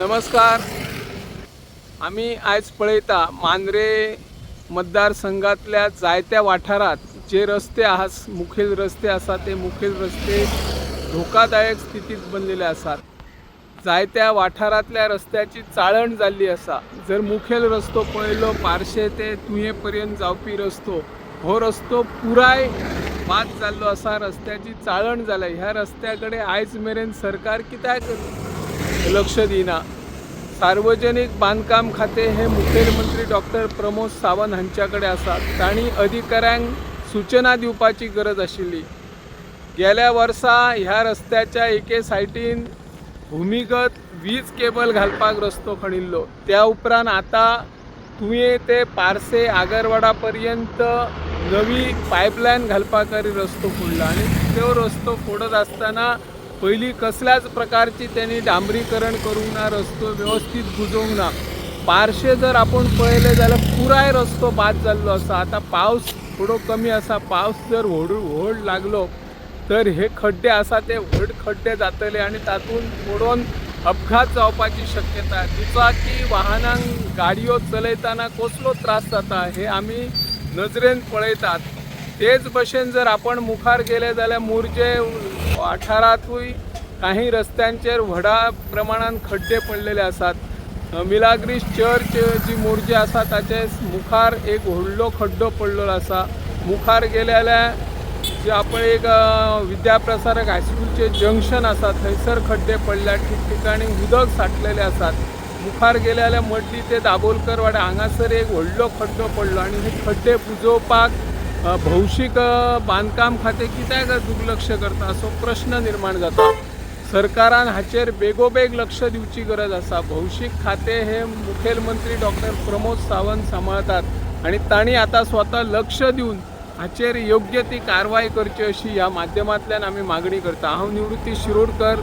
नमस्कार. आम्ही आज पळयता मांद्रे मतदारसंघातल्या जायत्या वाठारात जे रस्ते आहात मुखेल रस्ते आसा ते मुखेल रस्ते धोकादायक स्थितीत बनलेले आसात जायत्या वाठारांतल्या रस्त्याची चाळण जाल्ली आसा जर मुखेल रस्तो पळयलो पारशे ते तुये पर्यंत जावपी रस्तो हो रस्तो पुराय बाद जाल्लो आसा रस्त्याची चाळण जाल्या ह्या रस्त्या कडेन आयज मेरेन सरकार कित्याक लक्ष दिना. सार्वजनीक बांदकाम खाते हे मुखेलमंत्री डॉक्टर प्रमोद सावंत हांच्याकडे आसा तांणी अधिकाऱ्यांक सूचना दिवपाची गरज आशिल्ली गेल्या वर्सा ह्या रस्त्याच्या एके सायटीन भुमिगत वीज केबल घालपाक रस्तो खणिल्लो. त्या उपरांत आतां तुवें ते पारसे आगरवाडा पर्यंत नवी पायपलायन घालपाक रस्तो फोडला आनी त्यो रस्तो फोडत आसतना पयलीं कसल्याच प्रकारची त्यांनी डांबरीकरण करूंक ना रस्तो वेवस्थीत गुजोवंक ना. पारशे जर आपण पळयले जाल्यार पुराय रस्तो बाद जाल्लो आसा आतां पावस थोडो कमी आसा पावस जर व्हड व्हड लागलो तर हे खड्डे आसा ते व्हड खड्डे जातले आनी तातूंत पडोवन अपघात जावपाची शक्यता दुचाकी वाहनांक गाडयो चलयतना कसलो त्रास जाता हे आमी नजरेन पळयतात. तेच भशेन जर आपण मुखार गेले जाल्यार मुर्जे वाठारांतूय काही रस्त्यांचेर व्हडा प्रमाणात खड्डे पडलेले आसात मिलाग्रीस चर्च जी मोरजे आसा ताचे मुखार एक व्हडलो खड्डो पडलेलो आसा मुखार गेले जाल्यार जे आपण एक विद्याप्रसारक हायस्कूलचे जंक्शन आसा थंयसर खड्डे पडल्या ठिकठिकाणी उदक साठलेले आसात मुखार गेले जाल्यार मडली ते दाबोलकर वाड्या हांगासर एक व्हडलो खड्डो पडलो आनी हे खड्डे पुजोवपाक भौशीक बांधकाम बांदकाम खातें कित्याक दुर्लक्ष करता? असो प्रश्न निर्माण जाता. सरकारान हाचेर बेगोबेग लक्ष दिवची गरज आसा भौशीक खातें हे मुखेलमंत्री डॉक्टर प्रमोद सावंत सांबाळतात आणि तांणी आता स्वता लक्ष दिवन हाचेर योग्य ती कारवाय करची अशी ह्या माध्यमांतल्यान आमी मागणी करता. हांव निवृत्ती शिरोडकर